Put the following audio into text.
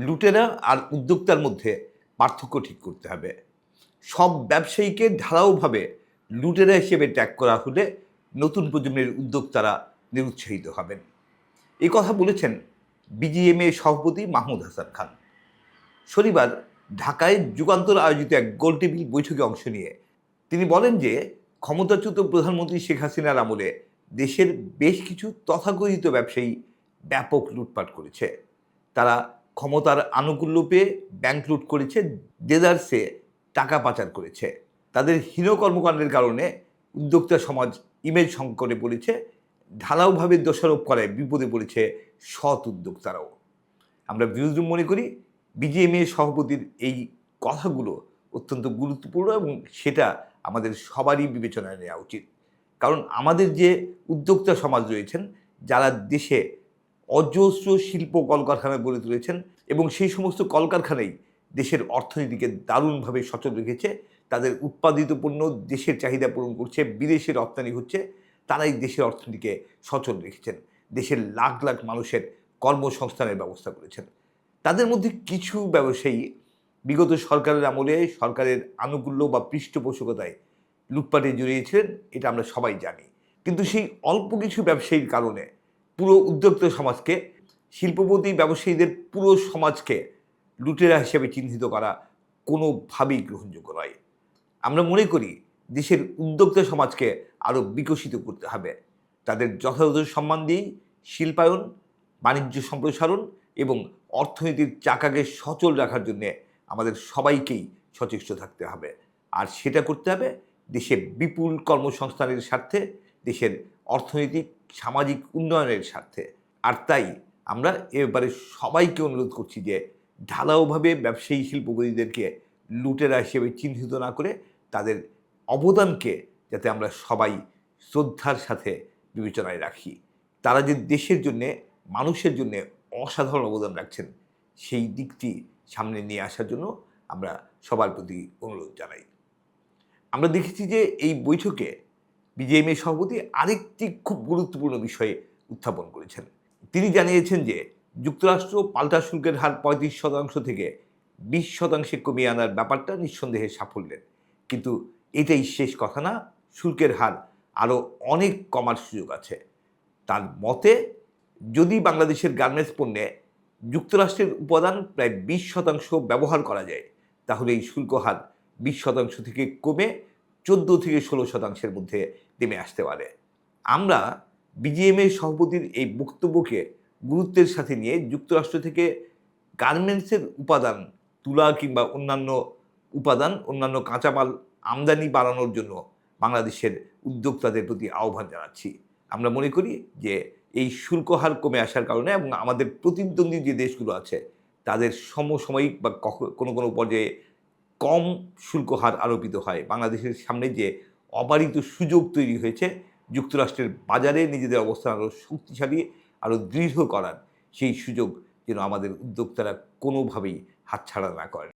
লুটেরা আর উদ্যোক্তার মধ্যে পার্থক্য ঠিক করতে হবে। সব ব্যবসায়ীকে ঢালাওভাবে লুটেরা হিসেবে ট্যাগ করা হলে নতুন প্রজন্মের উদ্যোক্তারা নিরুৎসাহিত হবেন। এই কথা বলেছেন বিজিএমএ সভাপতি মাহমুদ হাসান খান। শনিবার ঢাকায় যুগান্তর আয়োজিত এক গোলটেবিল বৈঠকে অংশ নিয়ে তিনি বলেন যে, ক্ষমতাচ্যুত প্রধানমন্ত্রী শেখ হাসিনার আমলে দেশের বেশ কিছু তথাকথিত ব্যবসায়ী ব্যাপক লুটপাট করেছে। তারা ক্ষমতার আনুকূল্য পেয়ে ব্যাংক লুট করেছে দেদারসে টাকা পাচার করেছে। তাদের হীন কর্মকাণ্ডের কারণে উদ্যোক্তা সমাজ ইমেজ সংকটে পড়েছে, ঢালাওভাবে দোষারোপ করায় বিপদে পড়েছে সৎ উদ্যোক্তারাও। আমরা বিরোধী মনে করি বিজিএমএ সভাপতির এই কথাগুলো অত্যন্ত গুরুত্বপূর্ণ এবং সেটা আমাদের সবারই বিবেচনায় নেওয়া উচিত। কারণ আমাদের যে উদ্যোক্তা সমাজ রয়েছেন, যারা দেশে অজস্র শিল্প কলকারখানা গড়ে তুলেছেন এবং সেই সমস্ত কলকারখানাই দেশের অর্থনীতিকে দারুণভাবে সচল রেখেছে। তাদের উৎপাদিত পণ্য দেশের চাহিদা পূরণ করছে, বিদেশে রপ্তানি হচ্ছে, তারাই দেশের অর্থনীতিকে সচল রেখেছেন। দেশের লাখ লাখ মানুষের কর্মসংস্থানের ব্যবস্থা করেছেন। তাদের মধ্যে কিছু ব্যবসায়ী বিগত সরকারের আমলে সরকারের আনুকূল্য বা পৃষ্ঠপোষকতায় লুটপাটে জড়িয়েছিলেন এটা আমরা সবাই জানি। কিন্তু সেই অল্প কিছু ব্যবসায়ীর কারণে পুরো উদ্যোক্তা সমাজকে, শিল্পপতি, ব্যবসায়ীদের পুরো সমাজকে লুটেরা হিসেবে চিহ্নিত করা কোনোভাবেই গ্রহণযোগ্য নয়। আমরা মনে করি দেশের উদ্যোক্তা সমাজকে আরও বিকশিত করতে হবে। তাদের যথাযথ সম্মান দিয়েই শিল্পায়ন, বাণিজ্য সম্প্রসারণ এবং অর্থনীতির চাকাকে সচল রাখার জন্যে আমাদের সবাইকেই সচেষ্ট থাকতে হবে। আর সেটা করতে হবে দেশে বিপুল কর্মসংস্থানের স্বার্থে, দেশের অর্থনৈতিক সামাজিক উন্নয়নের স্বার্থে। আর তাই আমরা এবারে সবাইকে অনুরোধ করছি যে ঢালাওভাবে ব্যবসায়ী শিল্পপতিদেরকে লুটেরা হিসেবে চিহ্নিত না করে তাদের অবদানকে যাতে আমরা সবাই শ্রদ্ধার সাথে বিবেচনায় রাখি। তারা যে দেশের জন্যে, মানুষের জন্যে অসাধারণ অবদান রাখছেন, সেই দিকটি সামনে নিয়ে আসার জন্য আমরা সবার প্রতি অনুরোধ জানাই। আমরা দেখেছি যে এই বৈঠকে বিজেএমএ সভাপতি আরেকটি খুব গুরুত্বপূর্ণ বিষয়ে উত্থাপন করেছেন। তিনি জানিয়েছেন যে, যুক্তরাষ্ট্র পাল্টা শুল্কের হার পঁয়ত্রিশ শতাংশ থেকে বিশ শতাংশে কমিয়ে আনার ব্যাপারটা নিঃসন্দেহে সাফল্যের। কিন্তু এটাই শেষ কথা না, শুল্কের হার আরও অনেক কমার সুযোগ আছে। তার মতে, যদি বাংলাদেশের গার্মেন্টস পণ্যে যুক্তরাষ্ট্রের উপাদান প্রায় বিশ শতাংশ ব্যবহার করা যায়, তাহলে এই শুল্ক হার বিশ শতাংশ থেকে কমে চোদ্দ থেকে ষোলো শতাংশের মধ্যে নেমে আসতে পারে। আমরা বিজিএমএ সভাপতির এই বক্তব্যকে গুরুত্বের সাথে নিয়ে যুক্তরাষ্ট্র থেকে গার্মেন্টসের উপাদান তুলা কিংবা অন্যান্য উপাদান, অন্যান্য কাঁচামাল আমদানি বাড়ানোর জন্য বাংলাদেশের উদ্যোক্তাদের প্রতি আহ্বান জানাচ্ছি। আমরা মনে করি যে এই শুল্ক হার কমে আসার কারণে এবং আমাদের প্রতিদ্বন্দ্বী যে দেশগুলো আছে, তাদের সমসাময়িক বা কোনো কোনো পর্যায়ে কম শুল্ক হার আরোপিত হয়। বাংলাদেশের সামনে যে অবারিত সুযোগ তৈরি হয়েছে, যুক্তরাষ্ট্রের বাজারে নিজেদের অবস্থান আরও শক্তিশালী আরও দৃঢ় করার সেই সুযোগ যেন আমাদের উদ্যোক্তারা কোনোভাবেই হাতছাড়া না করেন।